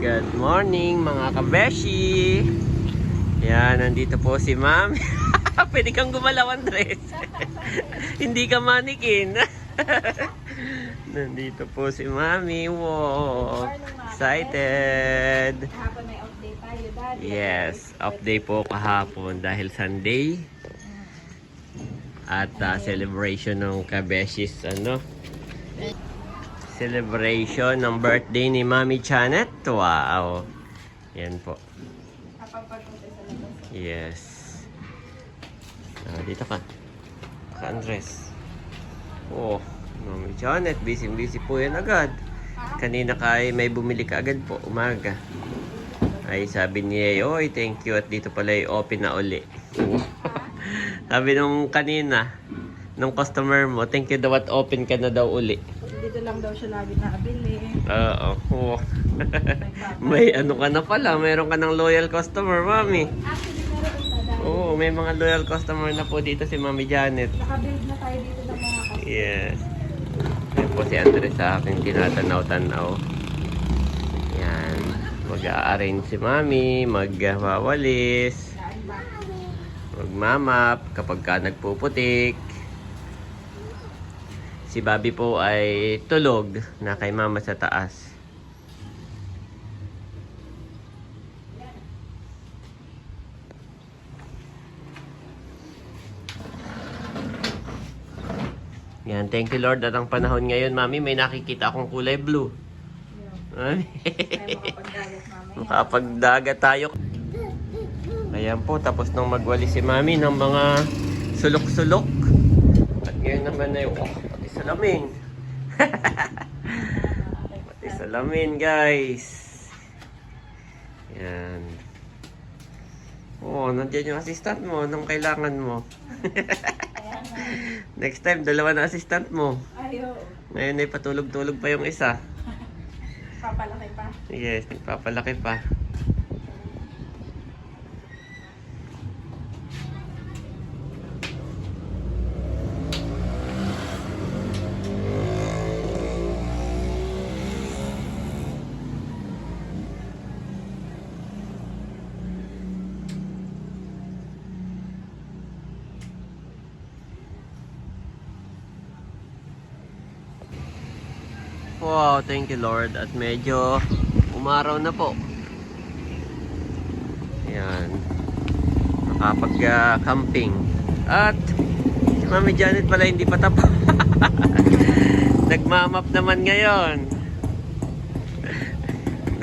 Good morning mga kabeshi! Yan, nandito po si Ma'am. Pwede kang gumalaw, Andres. Hindi ka manikin. nandito po si Mami. Wow! Excited! Kahapon may update tayo, Daddy. Yes, update po kahapon dahil Sunday. At ah, celebration ng kabeshis, ano? Celebration ng birthday ni Mami Janet. Wow! Yan po. Yes. Ah, dito ka. Ka Andres. Oh, Mami Janet, busy-busy po yan agad. Kanina kay may bumili ka agad po, umaga. Ay, sabi niya, oy, thank you. At dito pala ay open na uli. sabi nung kanina, nung customer mo, thank you daw at open ka na daw uli. Dito lang daw siya lagi nakabili. Oo. Oh. may ano ka na pala, mayroon ka ng loyal customer, mami. Actually, meron. Oo, may mga loyal customer na po dito si Mami Janet. Nakabuild na tayo dito ng mga kasi. Yes. Yan po si Andres sa akin tinatanaw-tanaw. Yan. Mag-a-arrange si Mami, magwawalis, magmamap kapag ka nagpuputik. Si Bobby po ay tulog na kay Mama sa taas. Yan, thank you Lord at ang panahon ngayon, Mami, may nakikita akong kulay blue. Tayo makapagdagat tayo. Ayan po, tapos nang magwali si Mami ng mga sulok-sulok. At ngayon naman ay, oh, salamin. pati salamin, guys. Yan. Oh, nandiyan yung assistant mo nung kailangan mo. Next time, dalawa na assistant mo. Ayaw. Ngayon ay patulog-tulog pa yung isa. Papalaki pa. Yes, nagpapalaki pa. Wow, thank you Lord. At medyo umaraw na po. Yan. Nakapag-camping. At si Mami Janet pala hindi pa tapos. Nagmamap naman ngayon.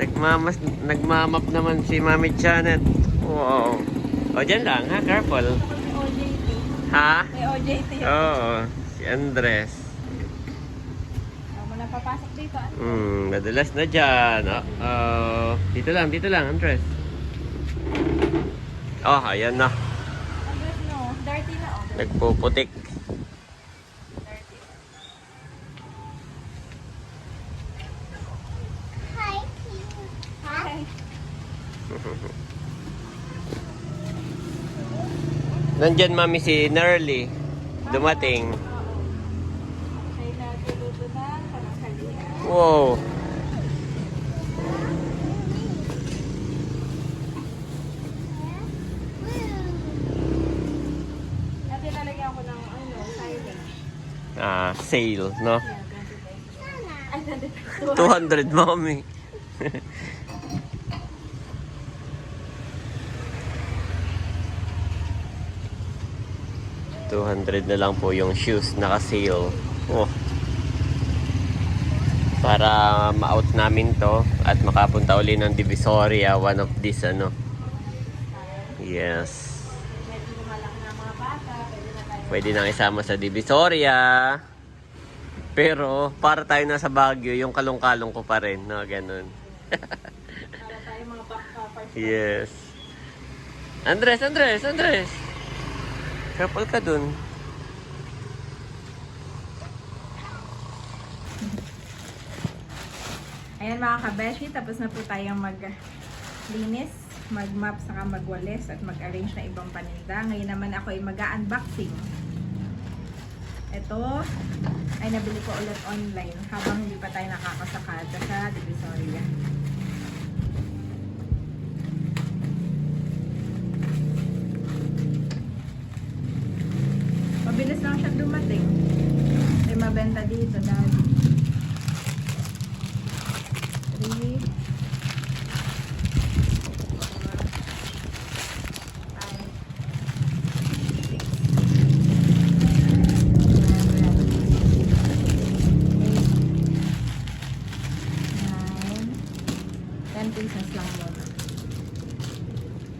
Nagmamas, nagmamap naman si Mami Janet. Wow. O, dyan lang ha, careful. OJT. Ha? May OJT. Oo, si Andres. Ako mo na papasok dito. ah. Hmm, madalas na dyan. Uh, dito lang, dito lang, Andres. Oh, ayan na. Andres, no. Dirty na, oh. Nagpuputik. Nandyan, mami, si Nerly. Dumating. Ay, natuluto na. Kanakalihan. Wow. Ano. Ah, sale, no? Yan, 20 pesos. Ay, 20 pesos. 200, mami. Two hundred na lang po yung shoes naka-sale. Oh. Para ma-out namin to at makapunta uli ng Divisoria, one of these ano. Yes. Pwede nang isama sa Divisoria. Pero para tayo nasa Baguio, yung kalong-kalong ko pa rin, no, ganun. Yes. Andres, Andres, Andres. Careful ka dun. Ayan mga kabeshi, tapos na po tayong maglinis, magmap, saka magwalis at mag-arrange na ibang paninda. Ngayon naman ako ay mag-unboxing. Ito ay nabili ko ulit online habang hindi pa tayo nakakasakada sa Divisoria. Mabilis lang siya dumating. May mabenta dito dahil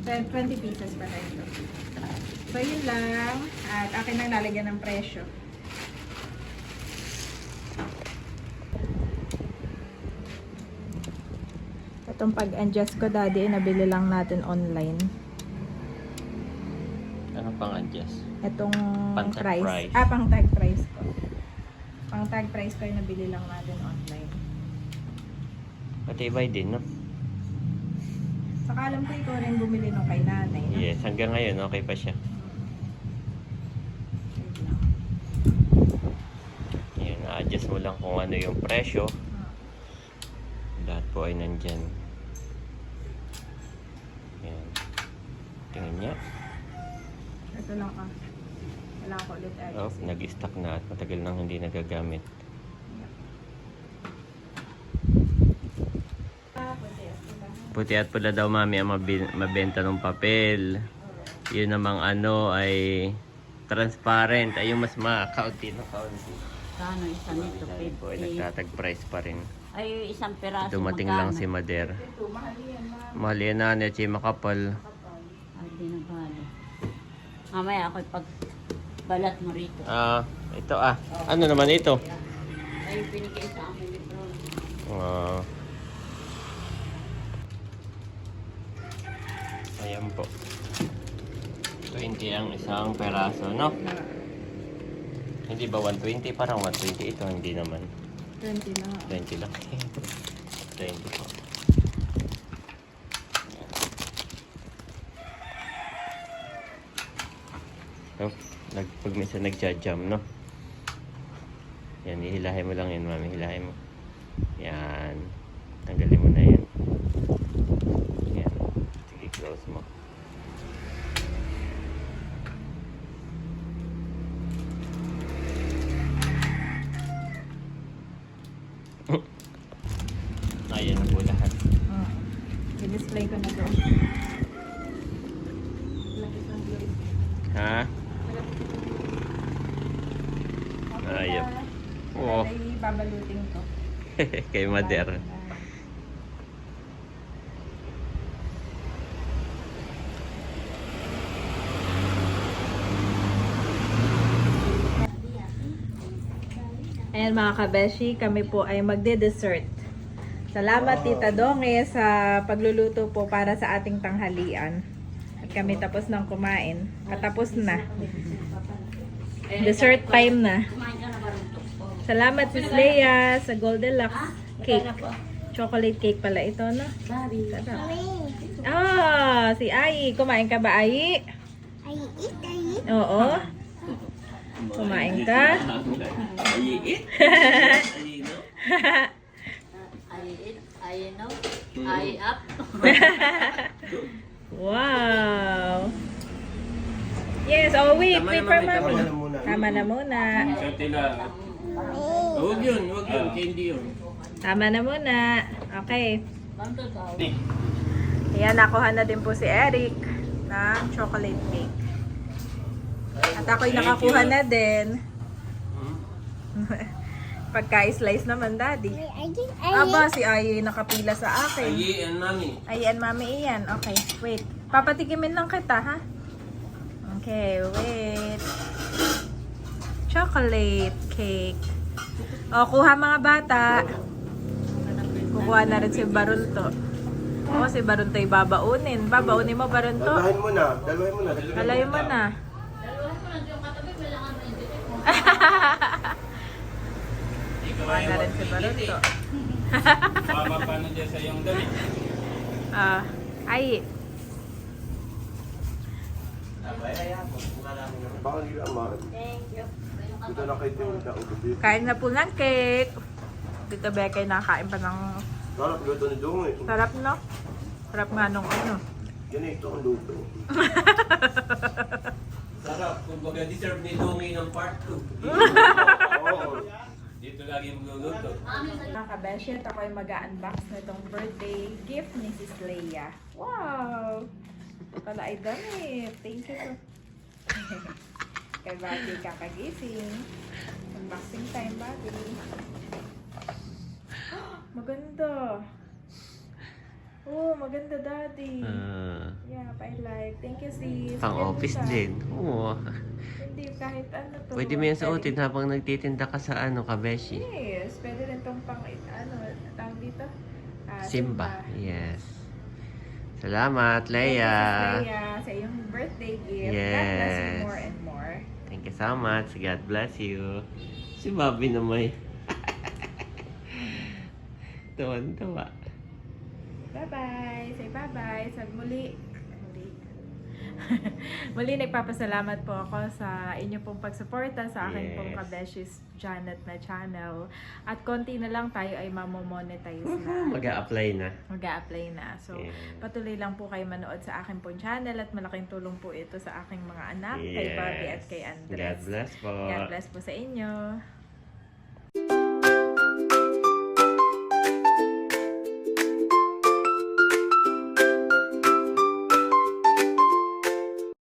20 pieces pala ito. So, yun lang. At akin nang lalagyan ng presyo. Itong pag-adjust ko, daddy, nabili lang natin online. Ano pang adjust? Itong Pang price. price. Ah, pang tag price ko. Pang tag price ko yung nabili lang natin online. Matibay din, no? Saka alam ko ikaw rin bumili nung kay nanay. no? Yes, hanggang ngayon, okay pa siya. Yun, na-adjust mo lang kung ano yung presyo. Lahat po ay nandyan. Yan. Tingnan niya. Ito lang ah. Wala ko ulit Oh, adjust. nag-stock na at matagal nang hindi nagagamit. Ah, pwede. Diba? Puti at pula daw mami ang mabenta ng papel. Yun namang ano ay transparent. Ay yung mas makaunti na kaunti. Kano isa nito? 50. nagtatag price pa rin. Ay, isang peraso. Dumating lang si Mader. Mahal yan, na, nechi makapal. Ay, di na bali. Mamaya ako'y pag balat mo rito. Ah, ito ah. Ano naman ito? Ay, binigay sa amin ni Bro. Ah. Ayan po. 20 ang isang peraso, no? Hindi ba 120? Parang 120 ito, hindi naman. 20 na. 20 lang. 20 po. Oh, nag, pag minsan nagja-jam, no? Yan, ihilahin mo lang yan, mami. Hilahin mo. Yan. Tanggalin mo na yan. Yan. Sige, close mo. Ayan na po lahat. Mm. I-display ko na doon. Laki ng globe. Ha? Ayop. Oo. Ay, babalutin ko. Kay Mader. Ayan mga kabeshi, kami po ay magde-dessert. Salamat Tita Donge sa pagluluto po para sa ating tanghalian. At kami tapos ng kumain. Katapos na. Dessert time na. Kumain ka na ba rito? Salamat Sis Leia sa Goldilocks cake. Chocolate cake pala ito, no? Sarap. Ah, si Ai. Kumain ka ba, Ai? Oo. Kumain ka? Ay, it, ay, no? Ay, up. wow. Yes, oh wait, wait for may tama mommy. na muna. Tama na muna. Huwag yun, huwag yun. Candy yun. Tama na muna. Okay. Ayan, nakuha na din po si Eric ng chocolate cake. At ako'y nakakuha na din. Pagka-slice naman, daddy. Aba, si Ayi nakapila sa akin. Ayi and mami. Ayan, mami, iyan. Okay, wait. Papatikimin lang kita, ha? Okay, wait. Chocolate cake. O, kuha mga bata. Kukuha na rin si Barunto. O, si Barunto babaunin. Babaunin mo, Barunto. Dalahin mo na. Dalahin mo na. Kalayo mo na. Kuha na rin si Barunto. Mama, paano dyan sa iyong damit? Ah, ay. Ka mahal. Dito na kayo din na ubi. Kain na po ng cake. Dito ba kayo nakain pa ng Sarap luto ni Dong eh. sarap, no? Sarap nga nung ano. Ganito ang luto. Sarap. Kumbaga, deserve ni Dongi ng part 2. Oo. Dito lagi magluluto. Mga kabeshi, at ako ay mag-unbox nitong birthday gift ni Sis Leia. Wow! Ito pala ay damit. Thank you so Kay Bati kakagising. Unboxing time, Bati. Maganda. Oh, maganda, Daddy. Ah, Yeah, I like. Thank you, sis. pang office Ganda. din. Oo. Hindi, kahit ano to. Pwede mo yan suotin habang nagtitinda ka sa ano, Kabeshi. Yes, pwede rin tong pang, ano, tawag dito? Ah, Simba. Yes. Salamat, Leia. Thank you, Sis Leia, sa iyong birthday gift. God bless you Yes. more and so much. God bless you. Si Bobby naman. Tawan-tawa. Bye-bye. Say bye-bye. Sa. Muli. muli, nagpapasalamat po ako sa inyo pong pagsuporta sa akin pong Yes. Kabeshis Janet na channel. At konti na lang tayo ay mamomonetize na. Mag-a-apply na. mag apply na. So, Yeah. patuloy lang po kayo manood sa akin pong channel at malaking tulong po ito sa aking mga anak, kay Bobby at kay Andres. God bless po. God bless po sa inyo.